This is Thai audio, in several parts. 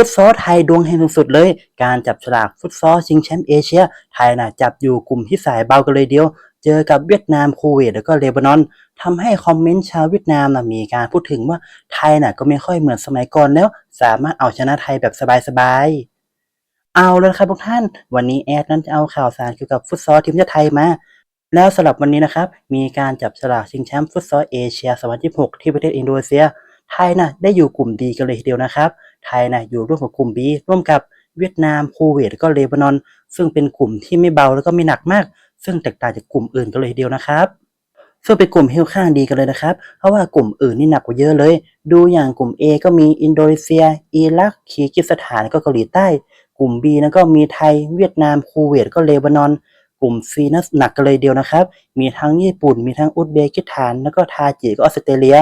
ฟุตซอลไทยดวงเฮงสุดๆเลย การจับฉลากฟุตซอลชิงแชมป์เอเชีย ไทยน่ะจับอยู่กลุ่มที่สายเบากันเลยเดียว เจอกับเวียดนามคูเวตแล้วก็เลบานอนทำให้คอมเมนต์ชาวเวียดนามนะมีการพูดถึงว่าไทยน่ะก็ไม่ค่อยเหมือนสมัยก่อนแล้ว สามารถเอาชนะไทยแบบสบายๆ เอาเลยครับทุกท่าน วันนี้แอดนั้นจะเอาข่าวสารเกี่ยวกับฟุตซอลทีมชาติไทยมาแล้วสำหรับวันนี้นะครับ มีการจับฉลากชิงแชมป์ฟุตซอลเอเชีย 2026 ที่ประเทศอินโดนีเซีย ไทยน่ะได้อยู่กลุ่มดีกันเลยทีเดียวนะครับ ไทยนะอยู่ร่วมกับกลุ่ม B ร่วมกับเวียดนามคูเวตแล้วก็เลบานอน ซึ่งเป็นกลุ่มที่ไม่เบาแล้วก็ไม่หนักมาก ซึ่งแตกต่างจากกลุ่มอื่นกันเลยทีเดียวนะครับซึ่งเป็นกลุ่มที่ค่อนข้างดีกันเลยนะครับ เพราะว่ากลุ่มอื่นนี่หนักกว่าเยอะเลย ดูอย่างกลุ่ม A ก็มีอินโดนีเซีย อิรักคีกิสถานก็เกาหลีใต้ กลุ่ม B นั้นก็มีไทย เวียดนาม คูเวตก็เลบานอน กลุ่ม C นั้นหนักกันเลยเดียวนะครับ มีทั้งญี่ปุ่น มีทั้งอุซเบกิสถาน แล้วก็ทาจิก็ออสเตรเลีย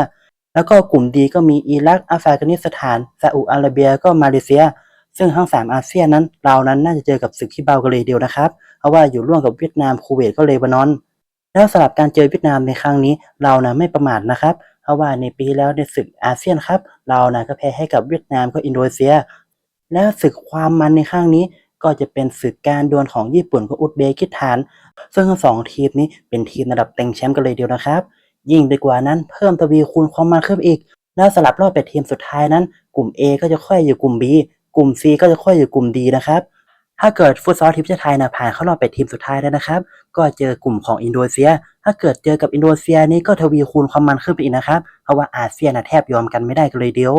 แล้วก็กลุ่มดีก็มีอิรักอัฟกานิสถานซาอุอาระเบียก็มาเลเซีย ซึ่งทั้งสามอาเซียนนั้นเรานั้นน่าจะเจอกับศึกที่เบากันเลยเดียวนะครับ เพราะว่าอยู่ร่วมกับเวียดนามคูเวตก็เลบานอน แล้วสำหรับการเจอเวียดนามในครั้งนี้เรานะไม่ประมาทนะครับ เพราะว่าในปีที่แล้วในศึกอาเซียนครับ เรานะก็แพ้ให้กับเวียดนามก็อินโดนีเซีย แล้วศึกความมันในครั้งนี้ก็จะเป็นศึกการดวลของญี่ปุ่นกับอุซเบกิสถาน ซึ่งทั้งสองทีมนี้เป็นทีมระดับเต็งแชมป์กันเลยเดียวนะครับ ยิ่งไปกว่านั้นเพิ่มทวีคูณความมันขึ้นอีก แล้วสลับรอบแปดทีมสุดท้ายนั้น กลุ่ม A ก็จะค่อยอยู่กลุ่ม B กลุ่ม C ก็จะค่อยอยู่กลุ่ม D นะครับ ถ้าเกิดฟุตซอลทีมชาติไทยนะผ่านเข้ารอบแปดทีมสุดท้ายแล้วนะครับ ก็เจอกลุ่มของอินโดนีเซีย ถ้าเกิดเจอกับอินโดนีเซียนี่ก็ทวีคูณความมันขึ้นไปอีกนะครับ เพราะว่าอาเซียนนะแทบยอมกันไม่ได้กันเลยเดียว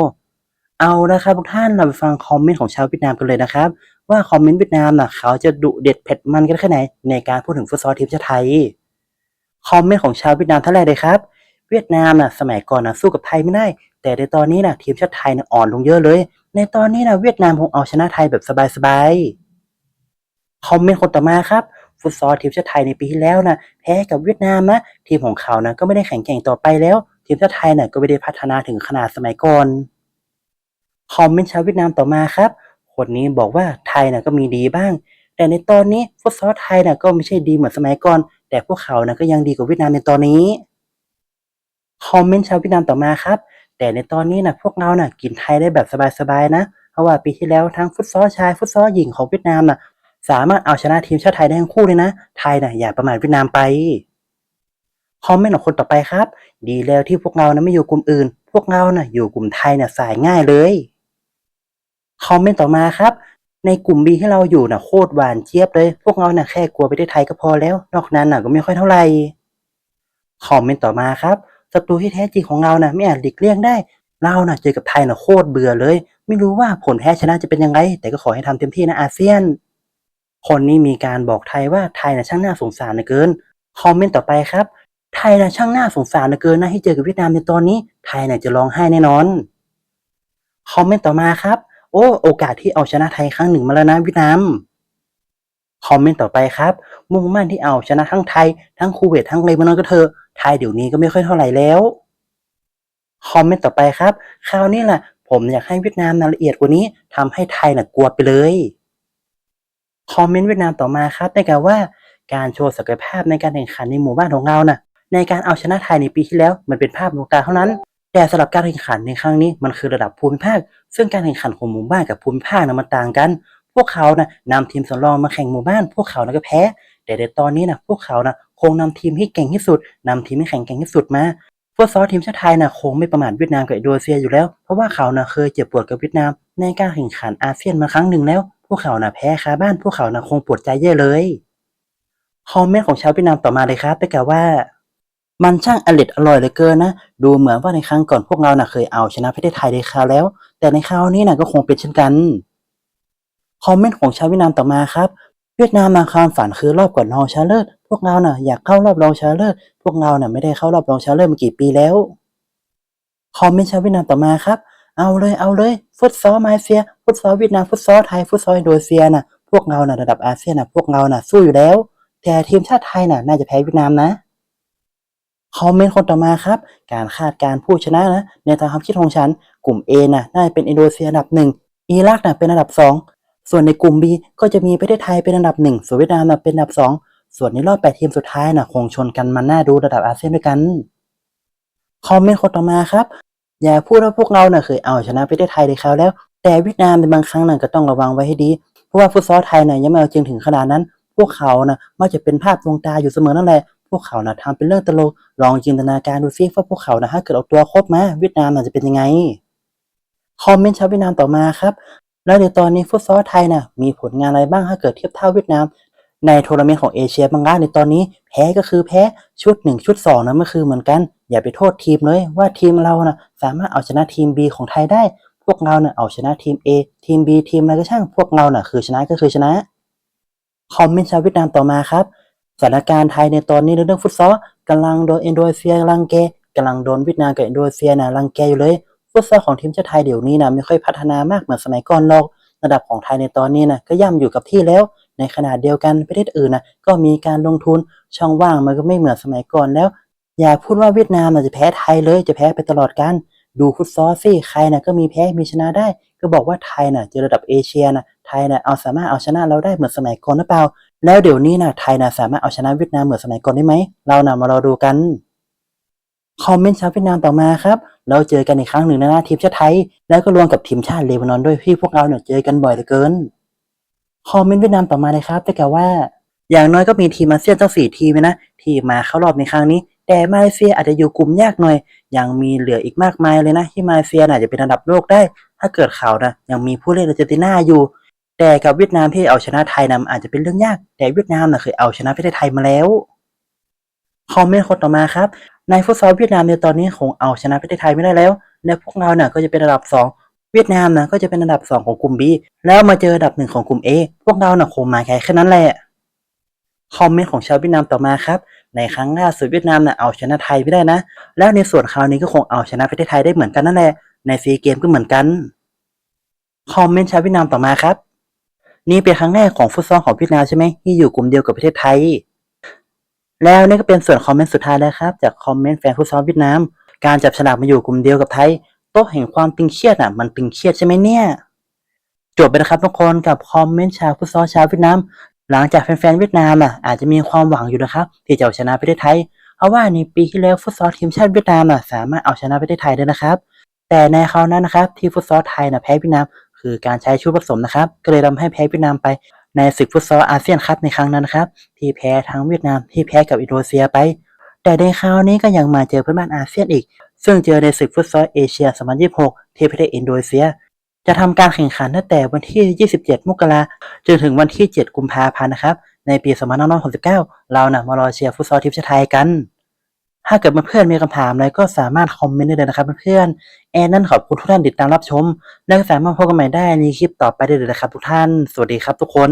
เอานะครับทุกท่านเราไปฟังคอมเมนต์ของชาวเวียดนามกันเลยนะครับว่าคอมเมนต์เวียดนามน่ะเขาจะดุเด็ดเผ็ดมันกันแค่ไหนในการพูดถึงฟุตซอลทีมชาติไทย คอมเมนต์ของชาวเวียดนามท่านแรกเลยครับ เวียดนามน่ะสมัยก่อนน่ะสู้กับไทยไม่ได้ แต่ในตอนนี้น่ะทีมชาติไทยน่ะอ่อนลงเยอะเลย ในตอนนี้น่ะเวียดนามคงเอาชนะไทยแบบสบายๆคอมเมนต์คนต่อมาครับฟุตซอลทีมชาติไทยในปีที่แล้วนะแพ้กับเวียดนามนะทีมของเขานะก็ไม่ได้แข็งแกร่งต่อไปแล้ว ทีมชาติไทยน่ะก็ไม่ได้พัฒนาถึงขนาดสมัยก่อนคอมเมนต์ชาวเวียดนามต่อมาครับคนนี้บอกว่าไทยน่ะก็มีดีบ้าง แต่ในตอนนี้ฟุตซอลไทยน่ะก็ไม่ใช่ดีเหมือนสมัยก่อน แต่พวกเขาน่ะก็ยังดีกว่าเวียดนามในตอนนี้คอมเมนต์ชาวเวียดนามต่อมาครับ แต่ในตอนนี้น่ะพวกเราน่ะกินไทยได้แบบสบายๆนะ เพราะว่าปีที่แล้วทั้งฟุตซอลชายฟุตซอลหญิงของเวียดนามน่ะสามารถเอาชนะทีมชาติไทยได้ทั้งคู่เลยนะ ไทยน่ะอย่าประมาทเวียดนามไปคอมเมนต์ของคนต่อไปครับ ดีแล้วที่พวกเรานะไม่อยู่กลุ่มอื่น พวกเราน่ะอยู่กลุ่มไทยน่ะสายง่ายเลยคอมเมนต์ต่อมาครับ ในกลุ่ม B ที่เราอยู่น่ะโคตรหวานเจี๊ยบเลย พวกเราน่ะแค่กลัวไประเทศไทยก็พอแล้ว นอกนั้นน่ะก็ไม่ค่อยเท่าไหร่คอมเมนต์ต่อมาครับศัตรูที่แท้จริงของเราน่ะไม่อาจหลีกเลี่ยงได้ เราน่ะเจอกับไทยน่ะโคตรเบื่อเลย ไม่รู้ว่าผลแพ้ชนะจะเป็นยังไง แต่ก็ขอให้ทำเต็มที่นะอาเซียน คนนี้มีการบอกไทยว่าไทยน่ะช่างน่าสงสารเหลือเกินคอมเมนต์ต่อไปครับ ไทยน่ะช่างน่าสงสารเหลือเกินนะที่เจอกับเวียดนามในตอนนี้ ไทยน่ะจะร้องไห้แน่นอนคอมเมนต์ต่อมาครับ โอ้ โอกาสที่เอาชนะไทยครั้งหนึ่งมาแล้วนะเวียดนามคอมเมนต์ต่อไปครับ มุ่งมั่นที่เอาชนะทั้งไทย ทั้งคูเวตทั้งเลบานอนก็เถอะไทยเดี๋ยวนี้ก็ไม่ค่อยเท่าไหร่แล้วคอมเมนต์ต่อไปครับ คราวนี้แหละผมอยากให้เวียดนามนละเอียดกว่านี้ทำให้ไทยน่ะกลัวไปเลยคอมเมนต์เวียดนามต่อมาครับได้กล่าวว่าการโชว์ศักยภาพในการแข่งขันในหมู่บ้านของเราน่ะ ในการเอาชนะไทยในปีที่แล้วมันเป็นภาพลวงตาเท่านั้น แต่สำหรับการแข่งขันในครั้งนี้มันคือระดับภูมิภาค ซึ่งการแข่งขันของหมู่บ้านกับภูมิภาคนะมันต่างกัน พวกเขานะนำทีมสำรองมาแข่งหมู่บ้าน พวกเขานะก็แพ้ แต่ในตอนนี้นะพวกเขานะคงนำทีมที่เก่งที่สุดนำทีมที่แข็งแกร่งที่สุดมาฟุตซอลทีมชาติไทยนะคงไม่ประมาทเวียดนามกับอินโดนีเซียอยู่แล้ว เพราะว่าเขานะเคยเจ็บปวดกับเวียดนาม ในการแข่งขันอาเซียนมาครั้งหนึ่งแล้ว พวกเขานะแพ้คาบ้าน พวกเขานะคงปวดใจเย่เลย คอมเมนต์ของชาวเวียดนามต่อมาเลยครับได้กล่าวว่า มันช่างอร่อยอร่อยเหลือเกินนะ ดูเหมือนว่าในครั้งก่อนพวกเรานะ่ะเคยเอาชนะประเทศไทยได้คราวแล้ว แต่ในคราวนี้นะก็คงเป็นเช่นกัน คอมเมนต์ของชาวเวียดนามต่อมาครับ เวียดนามมาความฝันคือรอบก่อนรองชนะเลิศ พวกเราน่ะอยากเข้ารอบรองชนะเลิศ พวกเราน่ะไม่ได้เข้ารอบรองชนะเลิศมากี่ปีแล้ว คอมเมนต์ชาวเวียดนามต่อมาครับ เอาเลยเอาเลย ฟุตซอลมาเลเซีย ฟุตซอลเวียดนาม ฟุตซอลไทย ฟุตซอลอินโดนีเซียน่ะ พวกเราน่ะระดับอาเซียนน่ะ พวกเราน่ะสู้อยู่แล้ว แต่ทีมชาติไทยน่ะน่าจะแพ้เวียดนามนะ คอมเมนต์คนต่อมาครับ การคาดการ์ผู้ชนะนะในทางความคิดของฉัน กลุ่ม A นะน่าจะเป็นอินโดนีเซียอันดับหนึ่งอิรักนะเป็นอันดับสองส่วนในกลุ่ม B ก็จะมีประเทศไทยเป็นอันดับหนึ่งส่วนเวียดนามนะเป็นอันดับสองส่วนในรอบแปดทีมสุดท้ายนะคงชนกันมันน่าดูระดับอาเซียนด้วยกันคอมเมนต์คนต่อมาครับ อย่าพูดว่าพวกเราน่ะเคยเอาชนะประเทศไทยได้คราวแล้ว แต่เวียดนามในบางครั้งน่ะก็ต้องระวังไว้ให้ดี เพราะว่าฟุตซอลไทยน่ะยังไม่เอาจริงถึงขนาดนั้น พวกเขาน่ะมักจะเป็นภาพลวงตาอยู่เสมอนั่นแหละ พวกเขาน่ะทำเป็นเรื่องตลก ลองจินตนาการดูซิว่าพวกเขาน่ะถ้าเกิดเอาตัวครบมาเวียดนามจะเป็นยังไง คอมเมนต์ชาวเวียดนามต่อมาครับ แล้วในตอนนี้ฟุตซอลไทยน่ะมีผลงานอะไรบ้างถ้าเกิดเทียบเท่าเวียดนาม ในทัวร์นาเมนต์ของเอเชียบ้างล่ะในตอนนี้ แพ้ก็คือแพ้ชุดหนึ่งชุดสองนะมันคือเหมือนกัน อย่าไปโทษทีมเลยว่าทีมเราน่ะสามารถเอาชนะทีม B ของไทยได้ พวกเราน่ะเอาชนะทีม A ทีม B ทีมอะไรก็ช่าง พวกเราน่ะคือชนะก็คือชนะคอมเมนต์ชาวเวียดนามต่อมาครับ สถานการณ์ไทยในตอนนี้ในเรื่องฟุตซอลกำลังโดนอินโดนีเซียรังแกกำลังโดนเวียดนามกับอินโดนีเซียนะรังแกอยู่เลย ฟุตซอลของทีมชาติไทยเดี๋ยวนี้นะไม่ค่อยพัฒนามากเหมือนสมัยก่อนหรอกระดับของไทยในตอนนี้นะก็ย่ำอยู่กับที่แล้ว ในขณะเดียวกันประเทศอื่นนะก็มีการลงทุนช่องว่างมันก็ไม่เหมือนสมัยก่อนแล้ว อย่าพูดว่าเวียดนามนะจะแพ้ไทยเลยจะแพ้ไปตลอดกันดูฟุตซอลสิใครนะก็มีแพ้มีชนะได้ ก็บอกว่าไทยนะเจอระดับเอเชียนะไทยนะเอาสามารถเอาชนะเราได้เหมือนสมัยก่อนหรือเปล่า แล้วเดี๋ยวนี้นะไทยน่ะสามารถเอาชนะเวียดนามเหมือนสมัยก่อนได้ไหม เราน่ะมารอดูกัน คอมเมนต์ชาวเวียดนามต่อมาครับ เราเจอกันอีกครั้งหนึ่งนะทีมชาติไทย แล้วก็รวมกับทีมชาติเลบานอนด้วยที่พวกเราเนี่ยเจอกันบ่อยเหลือเกิน คอมเมนต์เวียดนามต่อมาเลยครับได้แกว่า อย่างน้อยก็มีทีมอาเซียนตั้งสี่ทีมนะ ที่มาเข้ารอบในครั้งนี้ แต่มาเลเซียอาจจะอยู่กลุ่มยากหน่อย ยังมีเหลืออีกมากมายเลยนะ ที่มาเลเซียน่ะจะเป็นอันดับโลกได้ ถ้าเกิดเขานะยังมีผู้เล่นอาร์เจนตินาอยู่ แต่กับเวียดนามที่เอาชนะไทยนะอาจจะเป็นเรื่องยาก แต่เวียดนามน่ะเคยเอาชนะประเทศไทยมาแล้วคอมเมนต์คนต่อมาครับในฟุตซอลเวียดนามในตอนนี้คงเอาชนะประเทศไทยไม่ได้แล้วและพวกเราเนี่ยก็จะเป็นอันดับสองเวียดนามนะก็จะเป็นอันดับสองของกลุ่ม B แล้วมาเจออันดับหนึ่งของกลุ่ม A พวกเราเนี่ยคงมาแค่แค่นั้นแหละคอมเมนต์ของชาวเวียดนามต่อมาครับ ในครั้งล่าสุดเวียดนามน่ะเอาชนะไทยไม่ได้นะ แล้วในส่วนคราวนี้ก็คงเอาชนะประเทศไทยได้เหมือนกันนั่นแหละในซีเกมก็เหมือนกันคอมเมนต์ชาวเวียดนามต่อมาครับ นี่เป็นครั้งแรกของฟุตซอลของเวียดนามใช่ไหมที่อยู่กลุ่มเดียวกับประเทศไทย แล้วนี่ก็เป็นส่วนคอมเมนต์สุดท้ายแล้วครับ จากคอมเมนต์แฟนฟุตซอลเวียดนาม การจับฉลากมาอยู่กลุ่มเดียวกับไทยโต๊ะแห่งความตึงเครียดอะ มันตึงเครียดใช่ไหมเนี่ย จบไปนะครับทุกคนกับคอมเมนต์ชาวฟุตซอลชาวเวียดนาม หลังจากแฟนๆเวียดนามอะอาจจะมีความหวังอยู่นะครับที่จะเอาชนะประเทศไทย เพราะว่าในปีที่แล้วฟุตซอลทีมชาติเวียดนามอะสามารถเอาชนะประเทศไทยได้นะครับ แต่ในคราวนั้นนะครับที่ฟุตซอลไทยนะแพ้เวียดนาม คือการใช้ชุดผสมนะครับ ก็เลยทำให้แพ้เวียดนามไปในศึกฟุตซอลอาเซียนคัพในครั้งนั้นนะครับ ที่แพ้ทั้งเวียดนามที่แพ้กับอินโดนีเซียไป แต่ในคราวนี้ก็ยังมาเจอเพื่อนบ้านอาเซียนอีก ซึ่งเจอในศึกฟุตซอลเอเชีย 2026 ที่ประเทศอินโดนีเซีย จะทำการแข่งขันตั้งแต่วันที่ 27 มกราจนถึงวันที่ 7 กุมภาพันธ์นะครับในปี 2569 เรานะมารอเชียร์ฟุตซอลทีมชาติไทยกัน ถ้าเกิดเพื่อนๆมีคำถามอะไรก็สามารถคอมเมนต์ได้เลยนะครับเพื่อนๆแอนนั่นขอบคุณทุกท่านติดตามรับชม และสามารถพบกันใหม่ได้ในคลิปต่อไปได้เลยนะครับทุกท่าน สวัสดีครับทุกคน